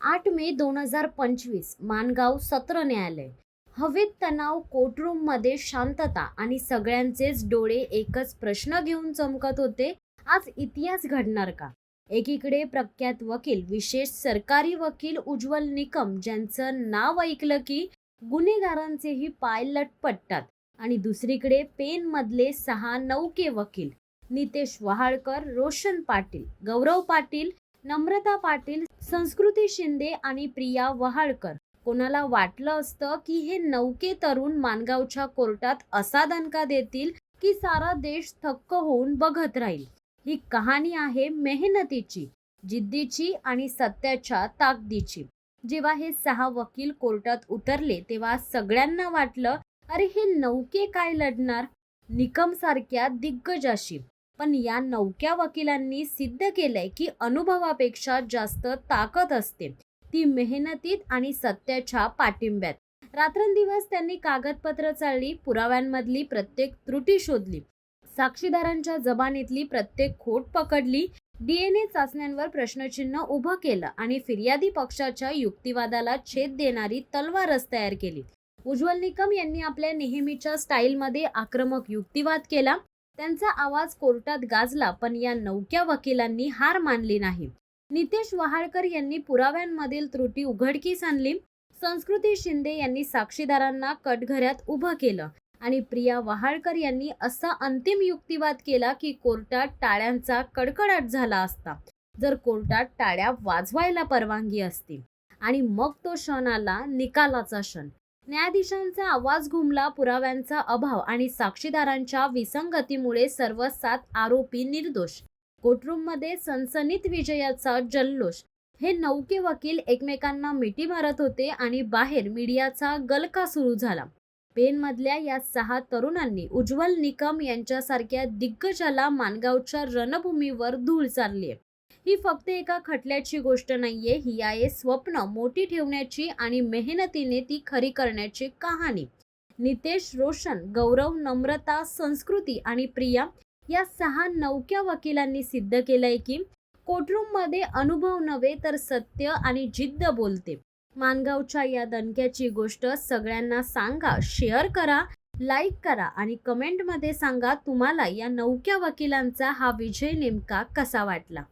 आठ मे दोन हजार पंचवीस मानगाव सत्र न्यायालय. हवेत तणाव कोर्टरूममध्ये शांतता आणि सगळ्यांचेच डोळे एकच प्रश्न घेऊन चमकत होते. आज इतिहास घडणार का? एकीकडे प्रख्यात वकील विशेष सरकारी वकील उज्ज्वल निकम ज्यांचं नाव ऐकलं की गुन्हेगारांचेही पाय लटपटतात आणि दुसरीकडे पेनमधले सहा नौके वकील नितेश वहाळकर रोशन पाटील गौरव पाटील नम्रता पाटील संस्कृती शिंदे आणि प्रिया वहाळकर. कोणाला वाटलं असतं की हे नौके तरुण मानगावच्या कोर्टात असा दणका देतील की सारा देश थक्क होऊन बघत राहील? ही कहाणी आहे मेहनतीची जिद्दीची आणि सत्याच्या ताकदीची. जेव्हा हे सहा वकील कोर्टात उतरले तेव्हा सगळ्यांना वाटलं अरे हे नौके काय लढणार? निकम सारख्या दिग्गजाशी. पण या नौक्या वकिलांनी सिद्ध केलंय की अनुभवापेक्षा जास्त ताकद असते. ती मेहनतीत आणि सत्याच्या पाठिंब्यात. रात्रंदिवस त्यांनी कागदपत्र चालली पुराव्यांमधली प्रत्येक त्रुटी शोधली. साक्षीदारांच्या जबानीतली प्रत्येक खोट पकडली डीएनए चाचण्यांवर प्रश्नचिन्ह उभं केलं आणि फिर्यादी पक्षाच्या युक्तिवादाला छेद देणारी तलवारच तयार केली. उज्ज्वल निकम यांनी आपल्या नेहमीच्या स्टाईलमध्ये आक्रमक युक्तिवाद केला. त्यांचा आवाज कोर्टात गाजला पण या नौक्या वकिलांनी हार मानली नाही. नितेश वहाळकर यांनी पुराव्यांमधील त्रुटी उघडकीस आणली. संस्कृती शिंदे यांनी साक्षीदारांना कटघऱ्यात उभं केलं आणि प्रिया वहाळकर यांनी असा अंतिम युक्तिवाद केला की कोर्टात टाळ्यांचा कडकडाट झाला असता. जर कोर्टात टाळ्या वाजवायला परवानगी असती आणि मग तो क्षण आला निकालाचा क्षण. न्यायाधीशांचा आवाज घुमला पुराव्यांचा अभाव आणि साक्षीदारांच्या विसंगतीमुळे सर्व सात आरोपी निर्दोष. कोर्टरूममध्ये सनसनीत विजयाचा जल्लोष. हे नौके वकील एकमेकांना मिठी मारत होते आणि बाहेर मीडियाचा गलका सुरू झाला. पेनमधल्या या सहा तरुणांनी उज्ज्वल निकम यांच्यासारख्या दिग्गजाला मानगावच्या रणभूमीवर धूळ चालली ही फक्त एका खटल्याची गोष्ट नाहीये. ही आहे स्वप्न. मोठी ठेवण्याची आणि मेहनतीने ती खरी करण्याची कहाणी. नितेश रोशन गौरव नम्रता संस्कृती आणि प्रिया या सहा नौक्या वकिलांनी सिद्ध केलंय की कोर्टरूममध्ये अनुभव नव्हे तर सत्य आणि जिद्द बोलते. मानगावच्या या दणक्याची गोष्ट सगळ्यांना सांगा शेअर करा लाईक करा आणि कमेंटमध्ये सांगा तुम्हाला या नौक्या वकिलांचा हा विजय नेमका कसा वाटला.